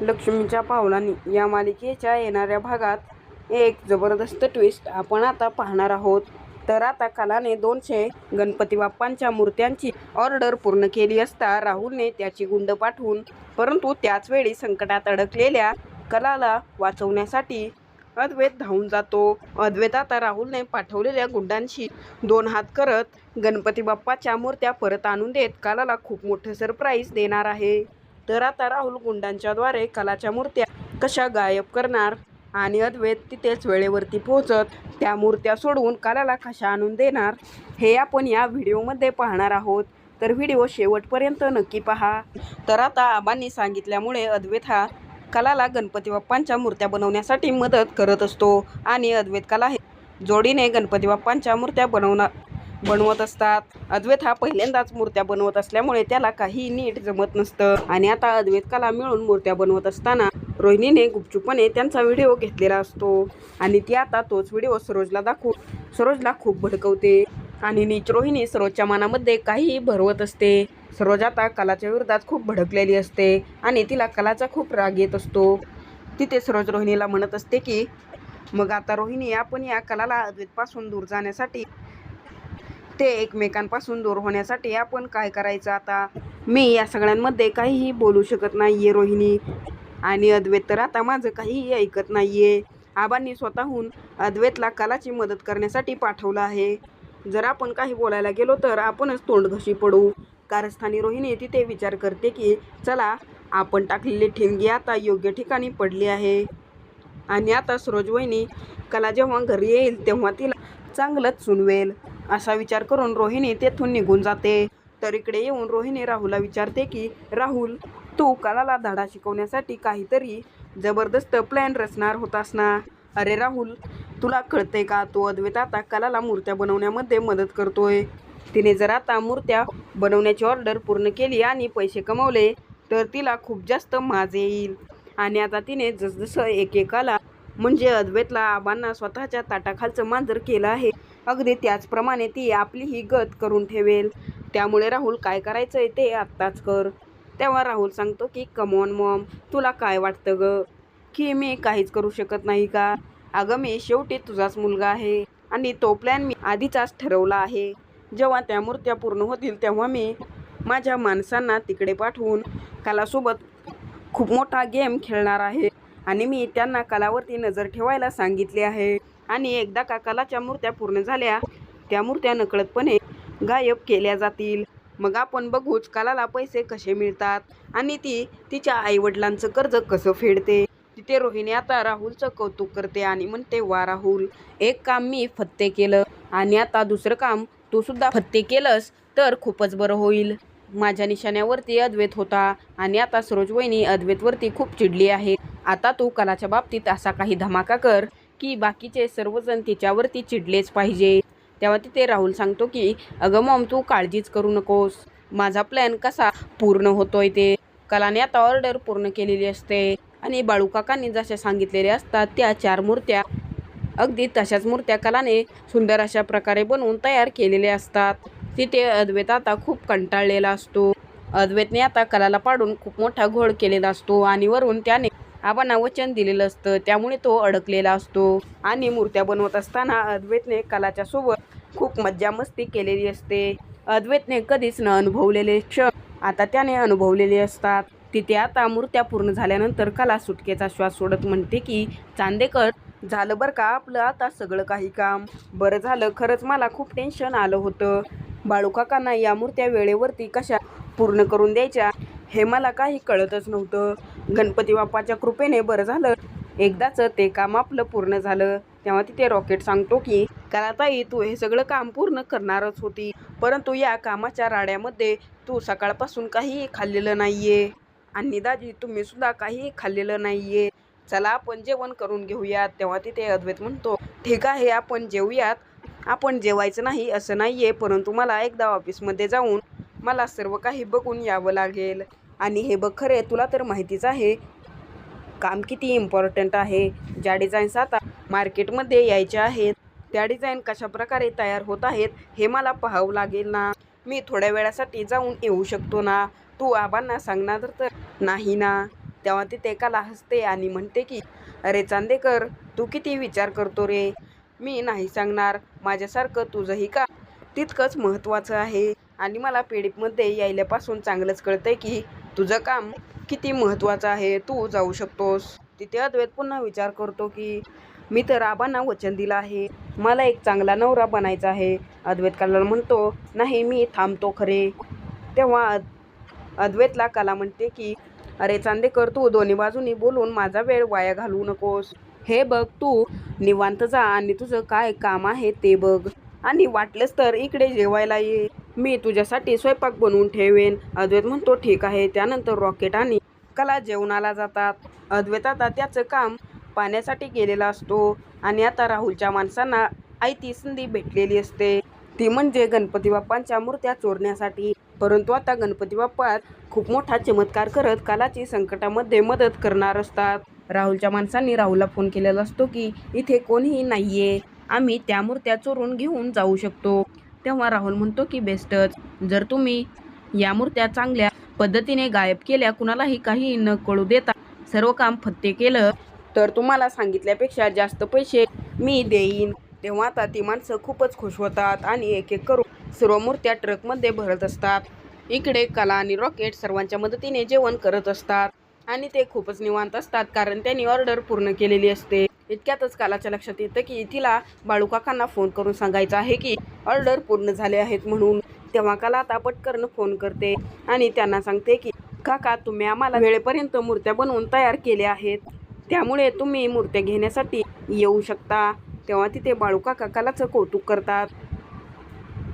लक्ष्मीच्या पावलांनी या मालिकेच्या येणाऱ्या भागात एक जबरदस्त ट्विस्ट आपण आता पाहणार आहोत. तर आता कलाने दोनशे गणपती बाप्पांच्या मूर्त्यांची ऑर्डर पूर्ण केली असता राहुलने त्याची गुंड पाठवून परंतु त्याच वेळी संकटात अडकलेल्या कलाला वाचवण्यासाठी अद्वैत धावून जातो. अद्वैत आता राहुलने पाठवलेल्या गुंडांशी दोन हात करत गणपती बाप्पाच्या मूर्त्या परत आणून देत कलाला खूप मोठं सरप्राईज देणार आहे. तर आता राहुल गुंडांच्याद्वारे कलाच्या मूर्त्या कशा गायब करणार आणि अद्वैत तिथेच वेळेवरती पोहोचत त्या मूर्त्या सोडवून कलाला कशा आणून देणार हे आपण या व्हिडिओमध्ये पाहणार आहोत. तर व्हिडिओ शेवटपर्यंत नक्की पहा. तर आता आबांनी सांगितल्यामुळे अद्वैत हा कलाला गणपती बाप्पांच्या मूर्त्या बनवण्यासाठी मदत करत असतो आणि अद्वैत कला हे जोडीने गणपती बाप्पांच्या मूर्त्या बनवणार बनवत असतात. अद्वैत हा पहिल्यांदाच मूर्त्या बनवत असल्यामुळे त्याला काही नीट जमत नसतं. आणि आता अद्वैत कला मिळून मूर्त्या बनवत असताना रोहिणीने गुपचूपणे त्यांचा व्हिडिओ घेतलेला असतो. आणि ती आता तोच व्हिडिओ सरोजला दाखवून सरोजला खूप भडकवते. आणि नीच रोहिणी सरोजच्या मनामध्ये काहीही भरवत असते. सरोज आता कलाच्या विरोधात खूप भडकलेली असते आणि तिला कलाचा खूप राग येत असतो. तिथे सरोज रोहिणीला म्हणत असते की मग आता रोहिणी आपण या कलाला अद्वैतपासून दूर जाण्यासाठी ते एकमेकांपासून दूर होण्यासाठी आपण काय करायचं आता? मी या सगळ्यांमध्ये काहीही बोलू शकत नाही आहे रोहिणी. आणि अद्वैत तर आता माझं काहीही ऐकत नाही आहे आबांनी स्वतःहून अद्वैतला कलाची मदत करण्यासाठी पाठवलं आहे. जर आपण काही बोलायला गेलो तर आपणच तोंडघशी पडू. कारस्थानी रोहिणी तिथे विचार करते की चला आपण टाकलेली ठिणगी आता योग्य ठिकाणी पडली आहे. आणि आता सरोज वहिनी कला जेव्हा घरी येईल तेव्हा तिला चांगलंच सुनवेल. असा विचार करून रोहिणी तेथून निघून जाते. तर इकडे येऊन रोहिणी राहुलला विचारते की राहुल तू कलाला धडा शिकवण्यासाठी काहीतरी जबरदस्त प्लॅन रचणार होतास ना? अरे राहुल तुला कळतंय का? तो अद्वैत आता कलाला मूर्त्या बनवण्यामध्ये मदत करतोय. तिने जर आता मूर्त्या बनवण्याची ऑर्डर पूर्ण केली आणि पैसे कमवले तर तिला खूप जास्त माज येईल. आणि आता तिने जसजसं एकेकाला म्हणजे अद्वैतला आबांना स्वतःच्या ताटाखालचं मांजर केलं आहे अगदी त्याचप्रमाणे ती आपली ही गत करून ठेवेल. त्यामुळे राहुल काय करायचंय ते आत्ताच कर. तेव्हा राहुल सांगतो की कमॉन मॉम तुला काय वाटतं ग? की मी काहीच करू शकत नाही का? अगं मी शेवटी तुझाच मुलगा आहे आणि तो प्लॅन मी आधीचाच ठरवला आहे. जेव्हा त्या मूर्त्या पूर्ण होतील तेव्हा मी माझ्या माणसांना तिकडे पाठवून कलासोबत खूप मोठा गेम खेळणार आहे आणि मी त्यांना कलावरती नजर ठेवायला सांगितले आहे. आणि एकदा का कलाच्या मूर्त्या पूर्ण झाल्या त्या मूर्त्या नकळतपणे गायब केल्या जातील. मग आपण बघूच कलाला पैसे कसे मिळतात आणि ती तिच्या आईवडिलांचं कर्ज कसं फेडते. तिथे रोहिणी आता राहुलचं कौतुक करते आणि म्हणते वा राहुल एक काम मी फत्ते केलं आणि आता दुसरं काम तू सुद्धा फत्ते केलंस तर खूपच बरं होईल. माझ्या निशाण्यावरती अद्वैत होता आणि आता सरोज वहिनी अद्वैतवरती खूप चिडली आहे. आता तू कलाच्या बाबतीत असा काही धमाका कर की बाकीचे सर्वजण तिच्यावरती चिडलेच पाहिजे. तेव्हा तिथे राहुल सांगतो की अगं मॉम तू काळजीच करू नकोस. माझा प्लॅन कसा पूर्ण होतोय ते. कलाने आता ऑर्डर पूर्ण केलेली असते आणि बाळूकाकांनी जशा सांगितलेले असतात त्या चार मूर्त्या. अगदी तशाच मूर्त्या कलाने सुंदर अशा प्रकारे बनवून तयार केलेल्या असतात. तिथे अद्वैत आता खूप कंटाळलेला असतो. अद्वैतने आता कलाला पाडून खूप मोठा घोळ केलेला असतो आणि वरून त्याने आबांना वचन दिलेलं असतं. त्यामुळे तो अडकलेला असतो. आणि मूर्त्या बनवत असताना अद्वैतने कलाच्या सोबत खूप मज्जा मस्ती केलेली असते. अद्वैतने कधीच न अनुभवलेले क्षण आता त्याने अनुभवलेले असतात. तिथे आता मूर्त्या पूर्ण झाल्यानंतर कला सुटकेचा श्वास सोडत म्हणते की चांदेकर झालं बरं का आपलं आता सगळं काही काम? बरं झालं खरंच मला खूप टेन्शन आलं होतं. बाळूकाकांना या मूर्त्या वेळेवरती कशा पूर्ण करून द्यायच्या? हे मला काही कळतच नव्हतं. गणपती बाप्पाच्या कृपेने बरं झालं. एकदाच ते काम आपलं पूर्ण झालं. तेव्हा तिथे रॉकेट सांगतो की कलाताई तू हे सगळं काम पूर्ण करणारच होती. परंतु या कामाच्या राड्यामध्ये तू सकाळपासून काहीही खाल्लेलं नाहीये. आणि दाजी तुम्ही सुद्धा काहीही खाल्लेलं नाहीये. चला आपण जेवण करून घेऊयात. तेव्हा तिथे अद्वैत म्हणतो ठीक आहे आपण जेवूयात आपण जेवायचं नाही असं नाहीये परंतु मला एकदा ऑफिसमध्ये जाऊन मला सर्व काही बघून यावं लागेल. आणि हे बघ खरे तुला तर माहितीच आहे काम किती इम्पॉर्टंट आहे. ज्या डिझाईन्स आता मार्केटमध्ये यायच्या आहेत त्या डिझाईन कशा प्रकारे तयार होत आहेत हे मला पाहावं लागेल ना. मी थोड्या वेळासाठी जाऊन येऊ शकतो ना. तू आबांना सांगणार तर नाही ना. तेव्हा तिथे एकाला हसते आणि म्हणते की अरे चांदेकर तू किती विचार करतो रे. मी नाही सांगणार. माझ्यासारखं तुझंही का तितकंच महत्त्वाचं आहे. आणि मला पीडितमध्ये यायल्यापासून चांगलंच कळतंय की तुझं काम किती महत्त्वाचं आहे. तू जाऊ शकतोस. तिथे अद्वैत पुन्हा विचार करतो की मी तर आबांना वचन दिलं आहे. मला एक चांगला नवरा बनायचा आहे. अद्वैत कलाला म्हणतो नाही मी थांबतो खरे. तेव्हा अद- अद्वैतला कला म्हणते की अरे चांदेकर तू दोन्ही बाजूनी बोलून माझा वेळ वाया घालवू नकोस. हे बघ तू निवांत जा आणि तुझं काय काम आहे ते बघ. आणि वाटलंच तर इकडे जेवायला ये. मी तुझ्यासाठी स्वयंपाक बनवून ठेवेन. अद्वैत म्हणतो ठीक आहे. त्यानंतर रॉकेट आणि कला जेवणाला जातात. अद्वैत आता त्याचं काम पाण्यासाठी गेलेला असतो आणि आता राहुलच्या माणसांना आयती संधी भेटलेली असते. ती म्हणजे गणपती बाप्पांच्या मूर्त्या चोरण्यासाठी. परंतु आता गणपती बाप्पा खूप मोठा चमत्कार करत कालाची संकटामध्ये मदत करणार असतात. राहुलच्या माणसांनी राहुलला फोन केलेला असतो की इथे कोणीही नाहीये. आम्ही त्या मूर्त्या चोरून घेऊन जाऊ शकतो. तेव्हा राहुल म्हणतो की बेस्टच. जर तुम्ही या मूर्त्या चांगल्या पद्धतीने गायब केल्या कुणालाही काही न कळू देता सर्व काम फत्ते केलं तर तुम्हाला सांगितल्यापेक्षा जास्त पैसे मी देईन. तेव्हा आता ती माणसं खूपच खुश होतात आणि एक एक करून सर्व मूर्त्या ट्रकमध्ये भरत असतात. इकडे कला आणि रॉकेट सर्वांच्या मदतीने जेवण करत असतात आणि ते खूपच निवांत असतात कारण त्यांनी ऑर्डर पूर्ण केलेली असते. इतक्यातच कालाच्या लक्षात येतं की तिला बाळूकाकांना फोन करून सांगायचं आहे की ऑर्डर पूर्ण झाले आहेत म्हणून. तेव्हा काला आता पटकन फोन करते आणि त्यांना सांगते की काका तुम्ही आम्हाला वेळेपर्यंत मूर्त्या बनवून तयार केल्या आहेत. त्यामुळे तुम्ही मूर्त्या घेण्यासाठी येऊ शकता. तेव्हा तिथे बाळूका काकालाचं कौतुक करतात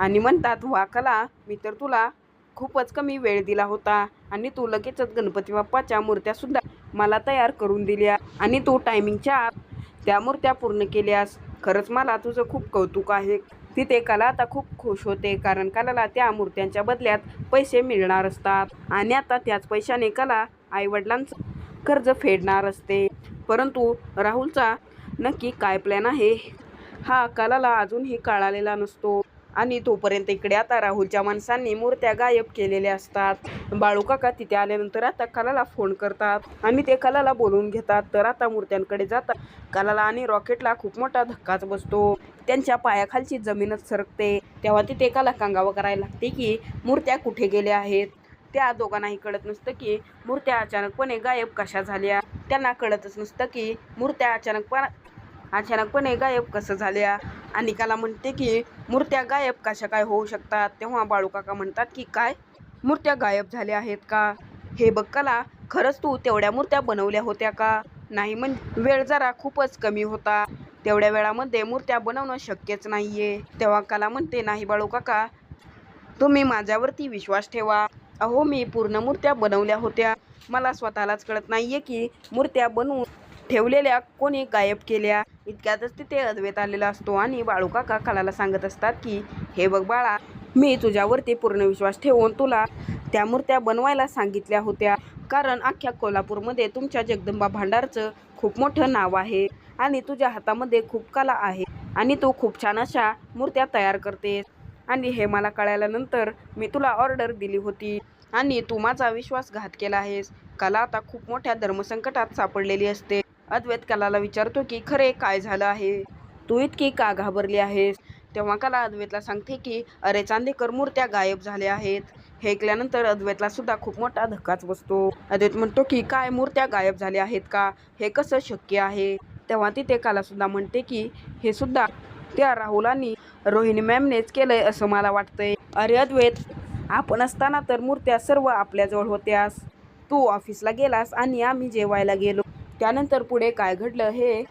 आणि म्हणतात वा कला मी तर तुला खूपच कमी वेळ दिला होता आणि तू लगेचच गणपती बाप्पाच्या मूर्त्यासुद्धा मला तयार करून दिल्या आणि तू टायमिंगच्या त्या मूर्त्या पूर्ण केल्यास खरंच मला तुझं खूप कौतुक आहे. तिथे कला आता खूप खुश होते कारण कलाला त्या मूर्त्यांच्या बदल्यात पैसे मिळणार असतात. आणि आता त्याच पैशाने कला आईवडिलांचं कर्ज फेडणार असते. परंतु राहुलचा नक्की काय प्लॅन आहे? हा कलाला अजूनही कळालेला नसतो. आणि तोपर्यंत इकडे आता राहुलच्या माणसांनी मूर्त्या गायब केलेल्या असतात. बाळूकाका तिथे आल्यानंतर आता कलाला फोन करतात. आणि ते कलाला बोलवून घेतात. तर आता मूर्त्यांकडे जातात. कलाला आणि रॉकेटला खूप मोठा धक्काच बसतो. त्यांच्या पायाखालची जमीनच सरकते. तेव्हा तिथे कला कांगावं करायला लागते की मूर्त्या कुठे गेल्या आहेत? त्या दोघांनाही कळत नसतं की मूर्त्या अचानकपणे गायब कशा झाल्या? त्यांना कळतच नसतं की मूर्त्या अचानकपणे अचानकपणे गायब कसं झाल्या? आणि म्हणते की मूर्त्या गायब कशा काय होऊ शकतात? तेव्हा बाळूकाका म्हणतात की काय? मूर्त्या गायब झाल्या आहेत का? हे बघ कला खरंच तू तेवढ्या मूर्त्या बनवल्या होत्या का? नाही म्हणजे वेळ जरा खूपच कमी होता. तेवढ्या वेळामध्ये मूर्त्या बनवणं शक्यच नाहीये. तेव्हा कला म्हणते नाही बाळू काका तुम्ही माझ्यावरती विश्वास ठेवा. अहो मी पूर्ण मूर्त्या बनवल्या होत्या. मला स्वतःलाच कळत नाहीये की मूर्त्या बनवून ठेवलेल्या कोणी गायब केल्या. इतक्यातच तिथे अद्वैत आलेला असतो आणि बाळूकाका कलाला सांगत असतात की हे बघ बाळा मी तुझ्यावरती पूर्ण विश्वास ठेवून तुला त्या मूर्त्या बनवायला सांगितल्या होत्या. कारण अख्ख्या कोल्हापूरमध्ये तुमच्या जगदंबा भांडारचं खूप मोठं नाव आहे आणि तुझ्या हातामध्ये खूप कला आहे आणि तू खूप छान अशा मूर्त्या तयार करतेस. आणि हे मला कळाल्यानंतर मी तुला ऑर्डर दिली होती आणि तू माझा विश्वासघात केला आहेस. कला आता खूप मोठ्या धर्मसंकटात सापडलेली असते. अद्वैत कलाला विचारतो की खरे काय झालं आहे? तू इतकी का घाबरली आहेस? तेव्हा कला अद्वैतला सांगते की अरे चांदेकर मूर्त्या गायब झाल्या आहेत. हे ऐकल्यानंतर अद्वैतला सुद्धा खूप मोठा धक्काच बसतो. अद्वैत म्हणतो की काय मूर्त्या गायब झाल्या आहेत का? हे कसं शक्य आहे? तेव्हा तिथे कला सुद्धा म्हणते की हे सुद्धा त्या राहुलांनी रोहिणी मॅमनेच केलंय असं मला वाटतंय. अरे अद्वैत आपण असताना तर मूर्त्या सर्व आपल्याजवळ होत्यास. तू ऑफिसला गेलास आणि आम्ही जेवायला गेलो. त्यानंतर पुढे काय घडलं हे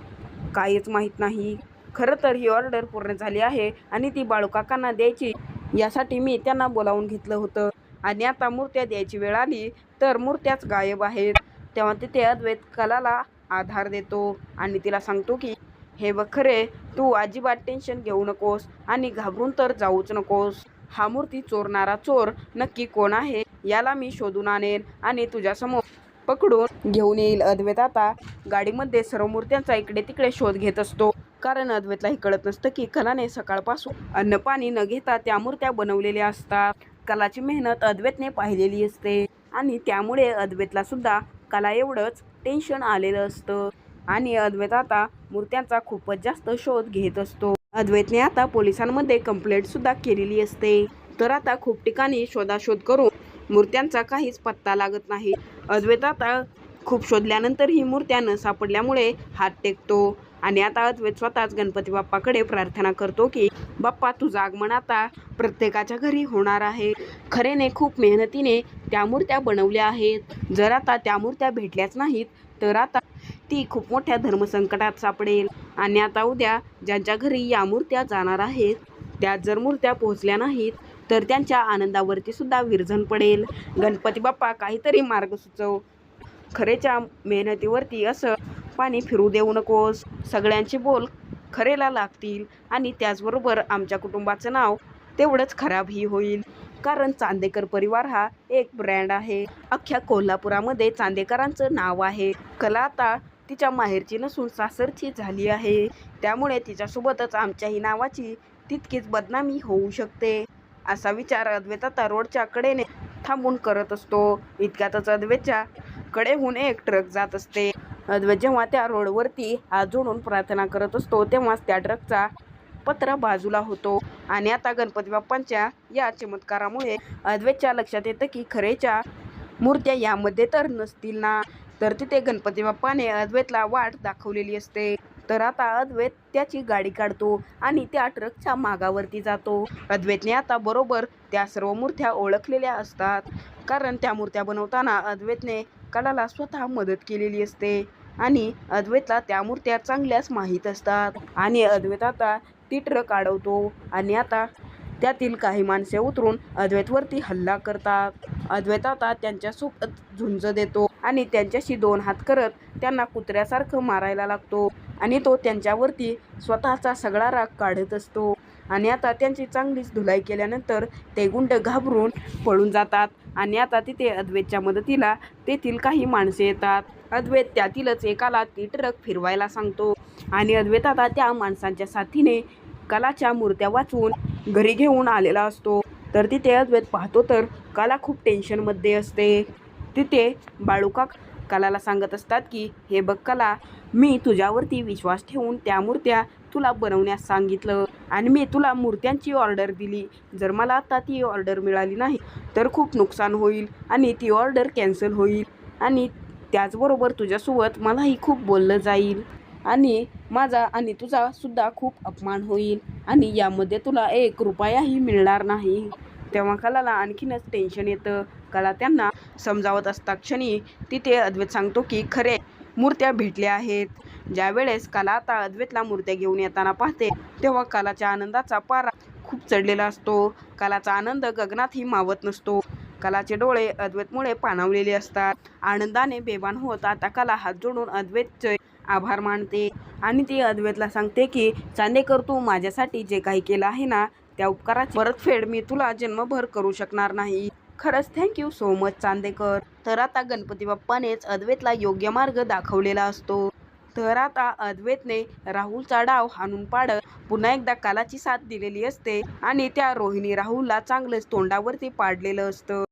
काहीच माहीत नाही. खरं तर ही ऑर्डर पूर्ण झाली आहे आणि ती बाळूकाकांना द्यायची. यासाठी मी त्यांना बोलावून घेतलं होतं. आणि आता मूर्त्या द्यायची वेळ आली तर मूर्त्याच गायब आहेत. तेव्हा तिथे अद्वैत कलाला आधार देतो आणि तिला सांगतो की हे बघ खरे तू अजिबात टेन्शन घेऊ नकोस आणि घाबरून तर जाऊच नकोस. हा मूर्ती चोरणारा चोर नक्की कोण आहे याला मी शोधून आणेन आणि तुझ्यासमोर पकडून घेऊन येईल. अद्वैत आता गाडीमध्ये सर्व मूर्त्यांचा इकडे तिकडे शोध घेत असतो. कारण अद्वैतलाही कळत नसतं की कलाने सकाळपासून अन्न पाणी न घेता त्या मूर्त्या बनवलेल्या असतात. कलाची मेहनत अद्वैतने पाहिलेली असते आणि त्यामुळे अद्वैतला सुद्धा कला एवढंच टेन्शन आलेलं असतं. आणि अद्वैत आता मूर्त्यांचा खूपच जास्त शोध घेत असतो. अद्वैतने आता पोलिसांमध्ये कंप्लेंट सुद्धा केलेली असते. तर आता खूप ठिकाणी शोधाशोध करून मूर्त्यांचा काहीच पत्ता लागत नाही. अद्वैत आता खूप शोधल्यानंतर ही मूर्त्या न सापडल्यामुळे हात टेकतो आणि आता अद्वैत स्वतःच गणपती बाप्पाकडे प्रार्थना करतो की बाप्पा तुझं आगमन आता प्रत्येकाच्या घरी होणार आहे. खरेने खूप मेहनतीने त्या मूर्त्या बनवल्या आहेत. जर आता त्या मूर्त्या भेटल्याच नाहीत तर आता ती खूप मोठ्या धर्मसंकटात सापडेल. आणि आता उद्या ज्यांच्या घरी या मूर्त्या जाणार आहेत त्या जर मूर्त्या पोहोचल्या नाहीत तर त्यांच्या आनंदावरती सुद्धा विरजण पडेल. गणपती बाप्पा काहीतरी मार्ग सुचव. खरेच्या मेहनतीवरती असं पाणी फिरू देऊ नकोस. सगळ्यांचे बोल खरेला लागतील आणि त्याचबरोबर आमच्या कुटुंबाचं नाव तेवढंच खराबही होईल. कारण चांदेकर परिवार हा एक ब्रँड आहे. अख्ख्या कोल्हापुरामध्ये चांदेकरांचं नाव आहे. कला आता तिच्या माहेरची नसून सासरची झाली आहे. त्यामुळे तिच्यासोबतच आमच्याही नावाची तितकीच बदनामी होऊ शकते. असा विचार अद्वैत आता रोडच्या कडेने थांबून करत असतो. इतक्यातच अद्वैतच्या कडेहून एक ट्रक जात असते. अद्वैत जेव्हा त्या रोडवरती हात जोडून प्रार्थना करत असतो तेव्हाच त्या ट्रकचा पत्रा बाजूला होतो. आणि आता गणपती बाप्पांच्या या चमत्कारामुळे अद्वैतच्या लक्षात येतं की खरेच्या मूर्त्या यामध्ये तर नसतील ना. तर तिथे गणपती बाप्पाने अद्वैतला वाट दाखवलेली असते. तर आता अद्वैत त्याची गाडी काढतो आणि त्या ट्रकच्या मागावरती जातो. अद्वैतने आता बरोबर त्या सर्व मूर्त्या ओळखलेल्या असतात. कारण त्या मूर्त्या बनवताना अद्वैतने कलाला स्वतः मदत केलेली असते. आणि अद्वैतला त्या मूर्त्या चांगल्याच माहीत असतात. आणि अद्वैत आता ती ट्रक अडवतो आणि आता त्यातील काही माणसे उतरून अद्वैतवरती हल्ला करतात. अद्वैत आता त्यांच्यासोबत झुंज देतो आणि त्यांच्याशी दोन हात करत त्यांना कुत्र्यासारखं मारायला लागतो. आणि तो त्यांच्यावरती स्वतःचा सगळा राग काढत असतो. आणि आता त्यांची चांगलीच धुलाई केल्यानंतर ते गुंड घाबरून पळून जातात. आणि आता तिथे अद्वैतच्या मदतीला तेथील काही माणसे येतात. अद्वैत त्यातीलच एकाला ती ट्रक फिरवायला सांगतो. आणि अद्वैत आता त्या माणसांच्या साथीने कलाच्या मूर्त्या वाचून घरी घेऊन आलेला असतो. तर तिथे अद्वैत पाहतो तर कला खूप टेन्शनमध्ये असते. तिथे बाळूका कलाला सांगत असतात की हे बघ कला मी तुझ्यावरती विश्वास ठेवून त्या मूर्त्या तुला बनवण्यास सांगितलं आणि मी तुला मूर्त्यांची ऑर्डर दिली. जर मला आता ती ऑर्डर मिळाली नाही तर खूप नुकसान होईल आणि ती ऑर्डर कॅन्सल होईल आणि त्याचबरोबर तुझ्यासोबत मलाही खूप बोललं जाईल आणि माझा आणि तुझा सुद्धा खूप अपमान होईल आणि यामध्ये तुला एक रुपयाही मिळणार नाही. तेव्हा कलाला आणखीनच टेन्शन येतं. कला त्यांना समजावत असता. क्षणी तिथे अद्वैत सांगतो की खरे मूर्त्या भेटल्या आहेत. ज्या वेळेस कला आता अद्वैतला मूर्त्या घेऊन येताना पाहते तेव्हा कलाच्या आनंदाचा पारा खूप चढलेला असतो. कलाचा आनंद गगनातही मावत नसतो. कलाचे डोळे अद्वैतमुळे पाणावलेले असतात. आनंदाने बेभान होत आता कला हात जोडून अद्वैतचे आभार मानते. आणि ती अद्वैतला सांगते की चांदेकर तू माझ्यासाठी जे काही केलं आहे ना त्या उपकाराची परतफेड मी तुला जन्मभर करू शकणार नाही. खरंच थँक्यू सो मच चांदेकर. तर आता गणपती बाप्पानेच अद्वैतला योग्य मार्ग दाखवलेला असतो. तर आता अद्वैतने राहुलचा डाव हाणून पाडत पुन्हा एकदा कालाची साथ दिलेली असते आणि त्या रोहिणी राहुलला चांगलंच तोंडावरती पाडलेलं असतं.